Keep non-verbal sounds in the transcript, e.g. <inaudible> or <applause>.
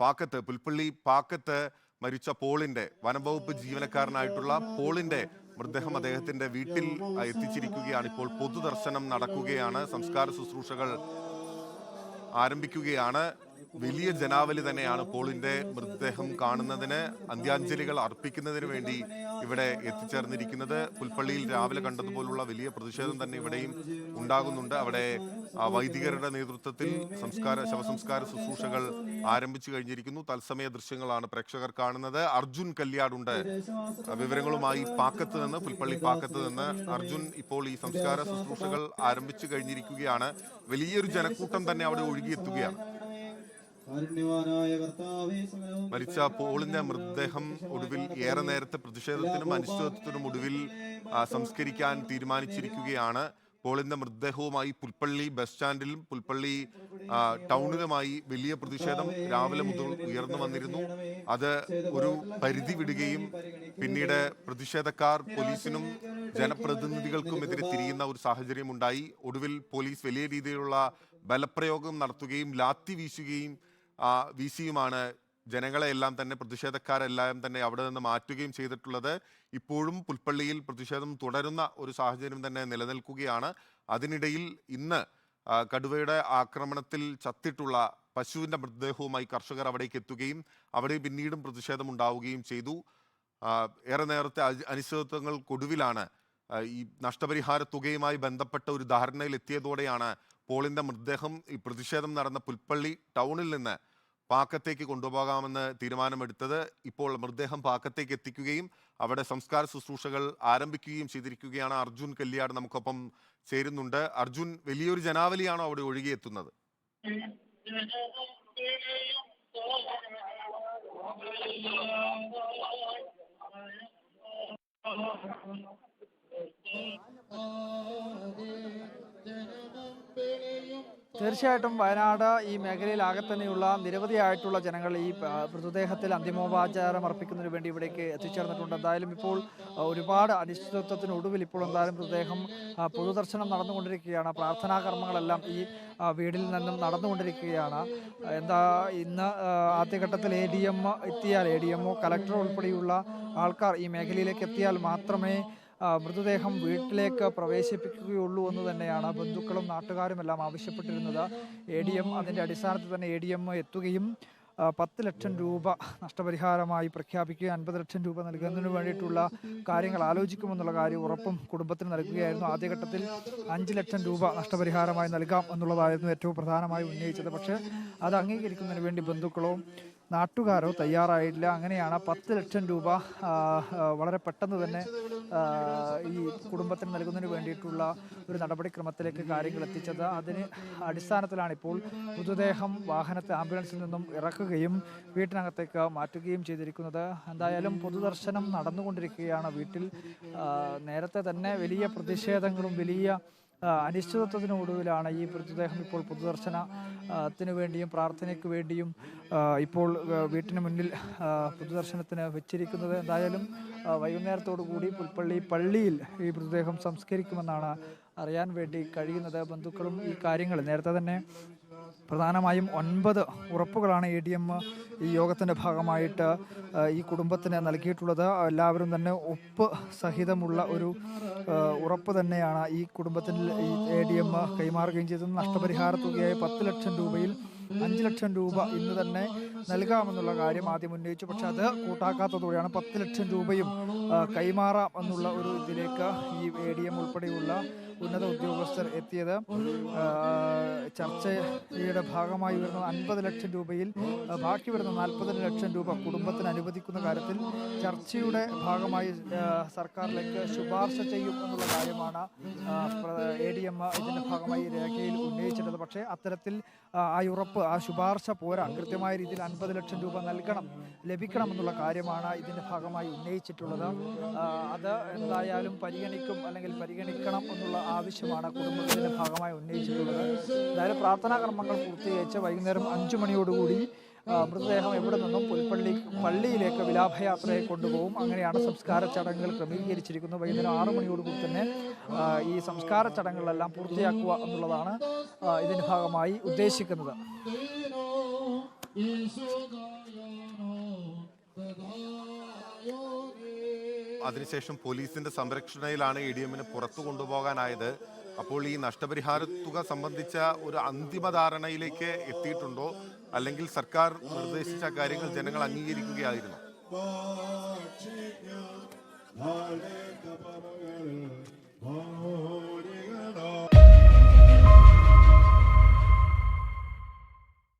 പാക്കത്ത് പുൽപ്പള്ളി പാക്കത്ത് മരിച്ച പോളിന്റെ വനംവകുപ്പ് ജീവനക്കാരനായിട്ടുള്ള പോളിന്റെ മൃതദേഹം അദ്ദേഹത്തിന്റെ വീട്ടിൽ എത്തിച്ചിരിക്കുകയാണ്. ഇപ്പോൾ പൊതുദർശനം നടക്കുകയാണ്. സംസ്കാര ശുശ്രൂഷകൾ ആരംഭിക്കുകയാണ്. വലിയ ജനാവലി തന്നെയാണ് പോളിന്റെ മൃതദേഹം കാണുന്നതിന് അന്ത്യാഞ്ജലികൾ അർപ്പിക്കുന്നതിന് വേണ്ടി ഇവിടെ എത്തിച്ചേർന്നിരിക്കുന്നത്. പുൽപ്പള്ളിയിൽ രാവിലെ കണ്ടതുപോലുള്ള വലിയ പ്രതിഷേധം തന്നെ ഇവിടെയും ഉണ്ടാകുന്നുണ്ട്. അവിടെ വൈദികരുടെ നേതൃത്വത്തിൽ സംസ്കാര ശവസംസ്കാര ശുശ്രൂഷകൾ ആരംഭിച്ചു കഴിഞ്ഞിരിക്കുന്നു. തത്സമയ ദൃശ്യങ്ങളാണ് പ്രേക്ഷകർ കാണുന്നത്. അർജുൻ കല്യാടുണ്ട്. വിവരങ്ങളുമായി പാക്കത്ത് നിന്ന് പുൽപ്പള്ളി പാക്കത്ത് നിന്ന് അർജുൻ ഇപ്പോൾ ഈ സംസ്കാര ശുശ്രൂഷകൾ ആരംഭിച്ചു കഴിഞ്ഞിരിക്കുകയാണ്. വലിയൊരു ജനക്കൂട്ടം തന്നെ അവിടെ ഒഴുകിയെത്തുകയാണ്. മരിച്ച പോളിന്റെ മൃതദേഹം ഒടുവിൽ ഏറെ നേരത്തെ പ്രതിഷേധത്തിനും അനിശ്ചിതത്വത്തിനും ഒടുവിൽ സംസ്കരിക്കാൻ തീരുമാനിച്ചിരിക്കുകയാണ്. പോളിന്റെ മൃതദേഹവുമായി പുൽപ്പള്ളി ബസ് സ്റ്റാൻഡിലും പുൽപ്പള്ളി ടൗണിലുമായി വലിയ പ്രതിഷേധം രാവിലെ മുതൽ ഉയർന്നു വന്നിരുന്നു. അത് ഒരു പരിധി വിടുകയും പിന്നീട് പ്രതിഷേധക്കാർ പോലീസിനും ജനപ്രതിനിധികൾക്കും എതിരെ തിരിയുന്ന ഒരു സാഹചര്യം ഉണ്ടായി ഒടുവിൽ പോലീസ് വലിയ രീതിയിലുള്ള ബലപ്രയോഗം നടത്തുകയും ലാത്തി വീശുകയും ആ, വീശിയുമാണ് ജനങ്ങളെ എല്ലാം തന്നെ പ്രതിഷേധക്കാരെല്ലാം തന്നെ അവിടെ നിന്ന് മാറ്റുകയും ചെയ്തിട്ടുള്ളത്. ഇപ്പോഴും പുൽപ്പള്ളിയിൽ പ്രതിഷേധം തുടരുന്ന ഒരു സാഹചര്യം തന്നെ നിലനിൽക്കുകയാണ്. അതിനിടയിൽ ഇന്ന് കടുവയുടെ ആക്രമണത്തിൽ ചത്തിട്ടുള്ള പശുവിന്റെ മൃതദേഹവുമായി കർഷകർ അവിടേക്ക് എത്തുകയും അവിടെ പിന്നീടും പ്രതിഷേധം ഉണ്ടാവുകയും ചെയ്തു. ഏറെ നേരത്തെ അനിശ്ചിതത്വങ്ങൾക്കൊടുവിലാണ് ഈ നഷ്ടപരിഹാര തുകയുമായി ബന്ധപ്പെട്ട ഒരു ധാരണയിൽ എത്തിയതോടെയാണ് പോളിന്റെ മൃതദേഹം ഈ പ്രതിഷേധം നടന്ന പുൽപ്പള്ളി ടൗണിൽ നിന്ന് പാക്കത്തേക്ക് കൊണ്ടുപോകാമെന്ന് തീരുമാനമെടുത്തത്. ഇപ്പോൾ മൃതദേഹം പാക്കത്തേക്ക് എത്തിക്കുകയും അവിടെ സംസ്കാര ശുശ്രൂഷകൾ ആരംഭിക്കുകയും ചെയ്തിരിക്കുകയാണ്. അർജുൻ കല്യാട് നമുക്കൊപ്പം ചേരുന്നുണ്ട്. അർജുൻ വലിയൊരു ജനാവലിയാണോ അവിടെ ഒഴുകിയെത്തുന്നത്? <laughs> തീർച്ചയായിട്ടും വയനാട് ഈ മേഖലയിലാകെ തന്നെയുള്ള നിരവധിയായിട്ടുള്ള ജനങ്ങൾ ഈ മൃതദേഹത്തിൽ അന്തിമോപചാരം അർപ്പിക്കുന്നതിന് വേണ്ടി ഇവിടേക്ക് എത്തിച്ചേർന്നിട്ടുണ്ട്. എന്തായാലും ഇപ്പോൾ ഒരുപാട് അനിശ്ചിതത്വത്തിന് ഒടുവിൽ ഇപ്പോൾ എന്തായാലും മൃതദേഹം പൊതുദർശനം നടന്നുകൊണ്ടിരിക്കുകയാണ്. പ്രാർത്ഥനാ കർമ്മങ്ങളെല്ലാം ഈ വീടിൽ നിന്നും നടന്നുകൊണ്ടിരിക്കുകയാണ്. എന്താ ഇന്ന് ആദ്യഘട്ടത്തിൽ എ ഡി എം എത്തിയാൽ എ ഡി എമ്മോ കലക്ടർ ഉൾപ്പെടെയുള്ള ആൾക്കാർ ഈ മേഖലയിലേക്ക് എത്തിയാൽ മാത്രമേ മൃതദേഹം വീട്ടിലേക്ക് പ്രവേശിപ്പിക്കുകയുള്ളൂ എന്ന് തന്നെയാണ് ബന്ധുക്കളും നാട്ടുകാരും എല്ലാം ആവശ്യപ്പെട്ടിരുന്നത്. എ ഡി എം അതിന്റെ അടിസ്ഥാനത്തിൽ തന്നെ എ ഡി എം എത്തുകയും പത്ത് ലക്ഷം രൂപ നഷ്ടപരിഹാരമായി പ്രഖ്യാപിക്കുകയും അൻപത് ലക്ഷം രൂപ നൽകുന്നതിന് വേണ്ടിയിട്ടുള്ള കാര്യങ്ങൾ ആലോചിക്കുമെന്നുള്ള കാര്യം ഉറപ്പും കുടുംബത്തിന് നൽകുകയായിരുന്നു. ആദ്യഘട്ടത്തിൽ അഞ്ച് ലക്ഷം രൂപ നഷ്ടപരിഹാരമായി നൽകാം എന്നുള്ളതായിരുന്നു ഏറ്റവും പ്രധാനമായി ഉന്നയിച്ചത്. പക്ഷേ അത് അംഗീകരിക്കുന്നതിന് വേണ്ടി ബന്ധുക്കളോ നാട്ടുകാരോ തയ്യാറായില്ല. അങ്ങനെയാണ് പത്ത് ലക്ഷം രൂപ വളരെ പെട്ടെന്ന് തന്നെ ഈ കുടുംബത്തിന് നൽകുന്നതിന് വേണ്ടിയിട്ടുള്ള ഒരു നടപടിക്രമത്തിലേക്ക് കാര്യങ്ങൾ എത്തിച്ചത്. അതിന് അടിസ്ഥാനത്തിലാണ് ഇപ്പോൾ മൃതദേഹം വാഹനത്തെ ആംബുലൻസിൽ നിന്നും ഇറക്കുകയും വീട്ടിനകത്തേക്ക് മാറ്റുകയും ചെയ്തിരിക്കുന്നത്. എന്തായാലും പൊതുദർശനം നടന്നുകൊണ്ടിരിക്കുകയാണ് വീട്ടിൽ. നേരത്തെ തന്നെ വലിയ പ്രതിഷേധങ്ങളും വലിയ അനിശ്ചിതത്വത്തിനൊടുവിലാണ് ഈ മൃതദേഹം ഇപ്പോൾ പൊതുദർശനത്തിന് വേണ്ടിയും പ്രാർത്ഥനയ്ക്ക് വേണ്ടിയും ഇപ്പോൾ വീട്ടിന് മുന്നിൽ പൊതുദർശനത്തിന് വെച്ചിരിക്കുന്നത്. എന്തായാലും വൈകുന്നേരത്തോടു കൂടി പുൽപ്പള്ളി പള്ളിയിൽ ഈ മൃതദേഹം സംസ്കരിക്കുമെന്നാണ് അറിയാൻ വേണ്ടി കഴിയുന്നത് ബന്ധുക്കളും ഈ കാര്യങ്ങൾ. നേരത്തെ തന്നെ പ്രധാനമായും ഒൻപത് ഉറപ്പുകളാണ് എ ഡി എം ഈ യോഗത്തിന്റെ ഭാഗമായിട്ട് ഈ കുടുംബത്തിന് നൽകിയിട്ടുള്ളത്. എല്ലാവരും തന്നെ ഒപ്പ് സഹിതമുള്ള ഒരു ഉറപ്പ് തന്നെയാണ് ഈ കുടുംബത്തിൽ ഈ എ ഡി എം കൈമാറുകയും ചെയ്തത്. നഷ്ടപരിഹാര തുകയായ പത്ത് ലക്ഷം രൂപയിൽ അഞ്ച് ലക്ഷം രൂപ ഇന്ന് തന്നെ നൽകാമെന്നുള്ള കാര്യം ആദ്യം ഉന്നയിച്ചു. പക്ഷെ അത് കൂട്ടാക്കാത്തതോടെയാണ് പത്ത് ലക്ഷം രൂപയും കൈമാറാം എന്നുള്ള ഒരു ഇതിലേക്ക് ഈ എ ഡി എം ഉൾപ്പെടെയുള്ള ഉന്നത ഉദ്യോഗസ്ഥർ എത്തിയത്. ചർച്ചയുടെ ഭാഗമായി വരുന്ന അൻപത് ലക്ഷം രൂപയിൽ ബാക്കി വരുന്ന നാൽപ്പത് ലക്ഷം രൂപ കുടുംബത്തിന് അനുവദിക്കുന്ന കാര്യത്തിൽ ചർച്ചയുടെ ഭാഗമായി സർക്കാരിലേക്ക് ശുപാർശ ചെയ്യും എന്നുള്ള കാര്യമാണ് എ ഡി എം ഇതിന്റെ ഭാഗമായി രേഖയിൽ ഉന്നയിച്ചിട്ടുള്ളത്. പക്ഷേ അത്തരത്തിൽ ആ ഉറപ്പ് ആ ശുപാർശ പോരാ. കൃത്യമായ രീതിയിൽ അൻപത് ലക്ഷം രൂപ നൽകണം ലഭിക്കണം എന്നുള്ള കാര്യമാണ് ഇതിന്റെ ഭാഗമായി ഉന്നയിച്ചിട്ടുള്ളത്. അത് എന്തായാലും പരിഗണിക്കും അല്ലെങ്കിൽ പരിഗണിക്കണം എന്നുള്ള ആവശ്യമാണ് കുടുംബത്തിന്റെ ഭാഗമായി ഉന്നയിച്ചിട്ടുള്ളത്. എന്തായാലും പ്രാർത്ഥനാ കർമ്മങ്ങൾ പൂർത്തീകരിച്ച് വൈകുന്നേരം അഞ്ചു മണിയോടുകൂടി മൃതദേഹം എവിടെ നിന്നും പുൽപ്പള്ളി പള്ളിയിലേക്ക് വിലാപയാത്രയെ കൊണ്ടുപോകും. അങ്ങനെയാണ് സംസ്കാര ചടങ്ങുകൾ ക്രമീകരിച്ചിരിക്കുന്നത്. വൈകുന്നേരം ആറു മണിയോടുകൂടി തന്നെ ഈ സംസ്കാര ചടങ്ങുകളെല്ലാം പൂർത്തിയാക്കുക എന്നുള്ളതാണ് ഇതിന്റെ ഭാഗമായി ഉദ്ദേശിക്കുന്നത്. അതിനുശേഷം പോലീസിന്റെ സംരക്ഷണയിലാണ് എ ഡി എമ്മിന് പുറത്തു കൊണ്ടുപോകാനായത്. അപ്പോൾ ഈ നഷ്ടപരിഹാര തുക സംബന്ധിച്ച ഒരു അന്തിമ ധാരണയിലേക്ക് എത്തിയിട്ടുണ്ടോ? അല്ലെങ്കിൽ സർക്കാർ നിർദ്ദേശിച്ച കാര്യങ്ങൾ ജനങ്ങൾ അംഗീകരിക്കുകയായിരുന്നു?